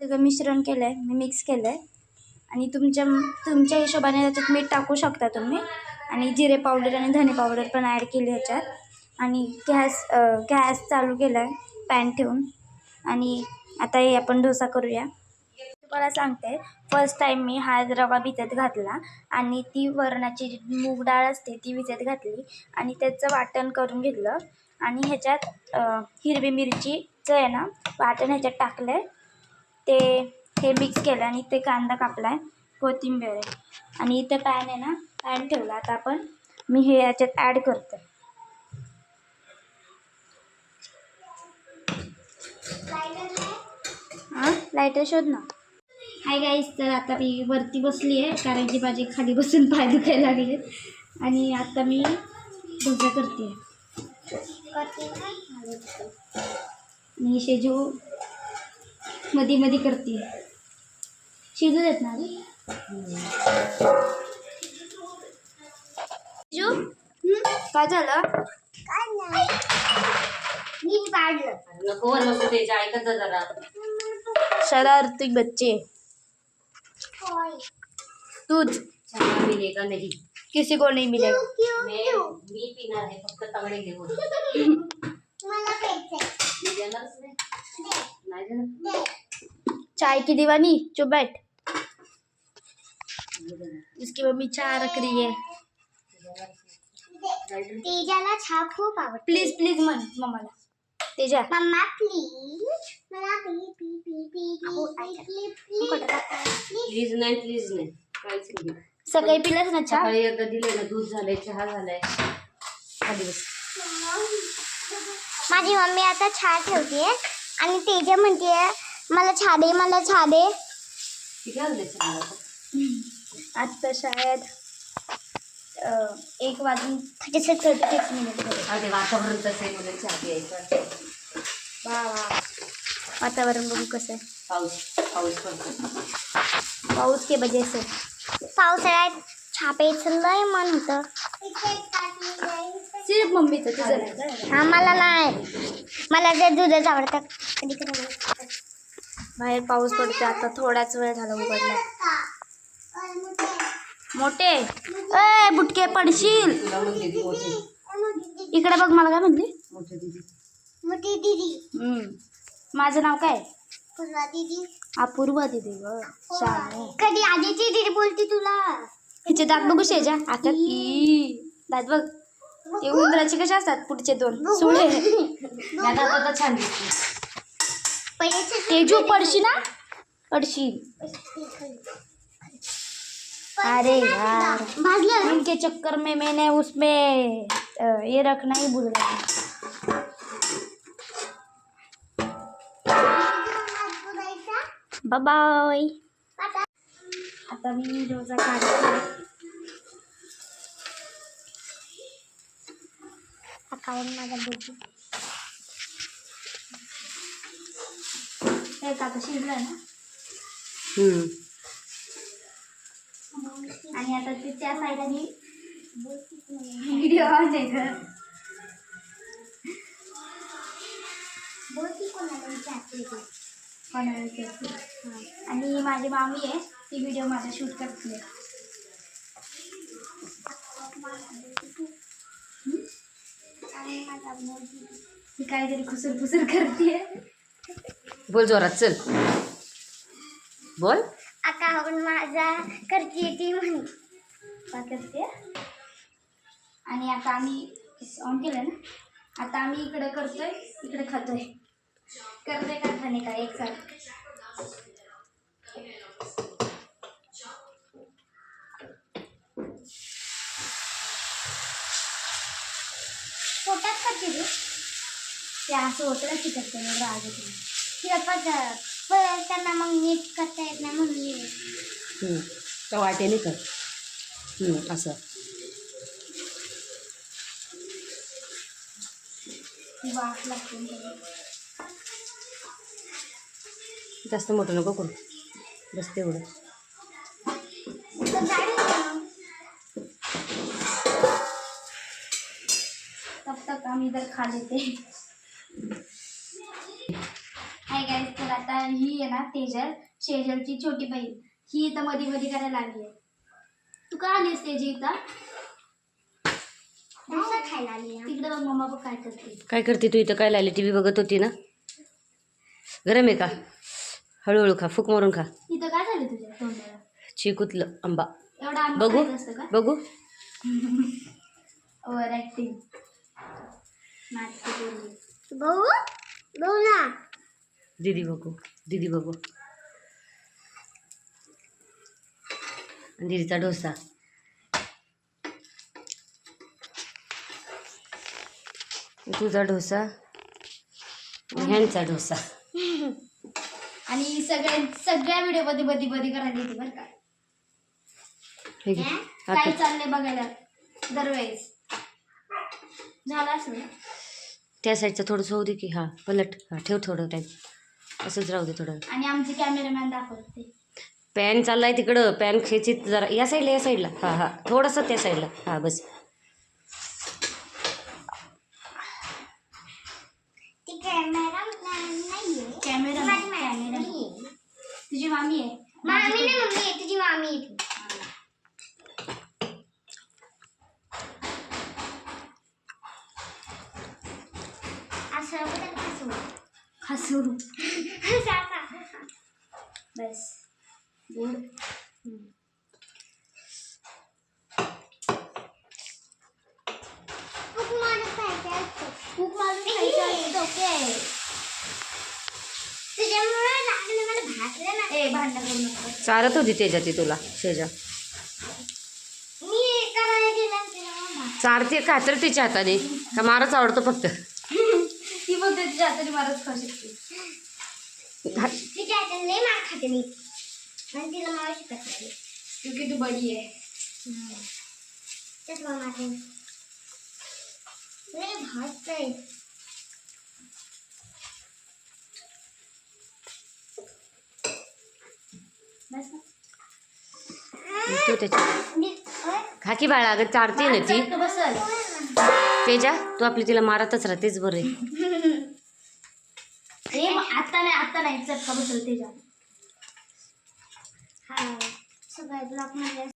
सगळं मिश्रण केलं आहे मी मिक्स केलं आहे आणि तुमच्या तुमच्या हिशोबाने त्याच्यात मीठ टाकू शकता तुम्ही. आणि जिरे पावडर आणि धने पावडर पण ॲड केली ह्याच्यात. आणि गॅस गॅस चालू केला आहे पॅन ठेवून. आणि आता हे आपण डोसा करूया. तुम्हाला सांगते फर्स्ट टाईम मी हा रवा भिजत घातला. आणि ती वरणाची जी मूग डाळ असते ती भिजत घातली. आणि त्याचं वाटण करून घेतलं. आणि ह्याच्यात हिरवी मिरचीचं आहे ना वाटण ह्याच्यात टाकलं आहे ते हे मिक्स केलं आणि ते कांदा कापला आहे कोथिंबीर आहे. आणि इथे पॅन आहे ना पॅन ठेवला. आता आपण मी हे याच्यात ॲड करते. हां? लायटर शोध ना. हाय गाईस तर आता मी वरती बसली आहे कारण की माझे खाली बसून पाय दुखायला लागलेत आणि आता मी डोसा करते. आणि शेजू मध्ये मध्ये करते. शिजू देत ना शेजू? काय झालं? काय नाही. मी पाडलं. नको नको त्याच्या ऐकत जा जरा. शरारती बच्चे. तूच चहा मिलेगा नाही? किसी को नहीं मिलेगा. मी पिणार आहे फक्त तगडे घेऊन. चाय की दीवानी चुप बैठ। इसकी मम्मी चाय रख रही है। तेजाला छा खूप आवडतो प्लीज़ प्लीज़ म्हण मम्माला तेजा। मम्मा प्लीज़ मला पी पी पी पी पी प्लीज़ प्लीज़ प्लीज़ नाही प्लीज़ नाही। काहीच नाही। सकाळी पिलास ना चहा? सकाळी एकदा दिले ना दूध झालंय चहा झालाय। खाली बस। माझी मम्मी आता छा ठेवते आणि तेजा म्हणते मला छा दे मला छा दे किती वाजले चहा आता? शाळेत अं, एक वाजून thirty six thirty six minute वातावरण तसं आहे मला चहा प्यायचा वा वा. वातावरण बघू कसं आहे. पाऊस पाऊस पडतो पाऊस के वजह से? पावसाळ्यात छा प्यायचं लय मन होतं सिर्फ मम्मीचं तुझं? हा मला नाही. मला ते दूधच आवडतात कधी कधी. आवडतात. बाहेर पाऊस पडतो आता थोडाच वेळ झाला उघडला. मोठे. ए बुटके पडशील. म्हणते इकडे बघ मला काय म्हणली मोठी दिदी. हम्म. माझं नाव काय? पूर्वा दीदी. अपूर्वा दिदी ग शाने. कधी आजीची दीदी बोलती तुला? हिचे दात बघू शेजा आता ई दात बघ. ते उंदराचे कसे असतात पुढचे दोन. सुळे. छान दिसते. पहिले तेजू पडशी ना? पडशील अरे यार। इनके चक्कर में मैंने उसमें ये रखना ही भूल गई। बाय आता मी डोसा काढते अकाउंट माझा बुद्धी हे का आता शिजलं ना हम्म. आणि आता ते त्या साईडने व्हिडिओ ऑन आहे का. हां. आणि माझी मामी आहे ती व्हिडिओ माझा शूट करते आणि माझा मुलगी. ती काहीतरी खुसूर खुसूर करते बोल जोरात चल. बोल. अकाउंट माझा करते ती म्हणे. काय करते आणि आता आम्ही ऑन केलं ना? आता आम्ही इकडे करतोय इकडे खातोय. करतोय का खाणे का? एक साथ पोटात करते ती? ते असं होतं ना चिकट राग तुम्ही तिला पगार परत त्यांना मग नीट करता येत नाही म्हणून मी हम्म. त्या वाटेने कर हम्म, असं ती वाफ लागते जास्त मोठं नको करू बस तेवढं तर गाडी तब तक आम्ही इधर खा लेते हाय गाईज तर आता ही आहे ना तेजल शेजलची छोटी बहीण. ही इथं मध्ये मध्ये करायला लागली आहे. तू का आलीस तेजी इथं? डोसा खायला आली ना. तिकडे बघ मम्मा बघ काय करते. काय करते तू इथं? काय लावली टी व्ही बघत होती ना? गरम आहे का? हळूहळू खा फूक मारून खा. इथं काय झालं तुझ्या तोंडाला? चिकूतलं आंबा. एवढा आंबा बघू खायचं असतं का? बघू. ओव्हर ऍक्टिंग नाटक केली बघू बघू ना. दीदी बघू दीदी बघू. आणि दीदीचा डोसा. तुझा डोसा ह्यांचा डोसा. आणि सगळ्या सगळ्या व्हिडिओमध्ये बदी बदी करायला येते बरं का. हे घे. काय आता. चाललंय बघायला? दरवेळेस. झालं असं ना? त्या साईडचं थोडंसं होऊ दे की हां पलट. हां ठेव थोडं टाईम असंच राहू दे थोडं. आणि आमचे कॅमेरामॅन दाखवते. पॅन चाललाय तिकडं. पॅन खेचीत जरा या साईडला या साईडला हां हां. थोडंसं त्या साईडला हां बस. ती कॅमेरा. तुझी मामी आहे? मामी नाही मम्मी आहे. तुझी मामी आहे. ती. असं बघ असं हसू. बस. गुड खूप माणूस खायचं असतं. खूप माझं खायचं असतं ओके तुझ्यामुळे लागलं मला भासलं ना ए भांडण करू नको. चालत होती त्याच्या ती तुला शेजा. मी करायला गेलं. चारते तर तिच्या हाताने. का मारच आवडतो फक्त. ती बोलते तुझ्या हाताने मारच खाऊ शकते हा, तिच्या हाताने लय मार खाते मी. आणि तिला मला शिकत नाही. क्योंकि तू बडी आहे. तेच मला मारते. लय भासतंय बस. ना. तू त्याच्या मी- ओय. खा की बाळा अगं चारते ना ती. तेजा तू आपली तिला मारतच राहतेच बरं आता नाही आता नाही चटका बसल त्याच्या हा सगळ्या ब्लॉकमध्ये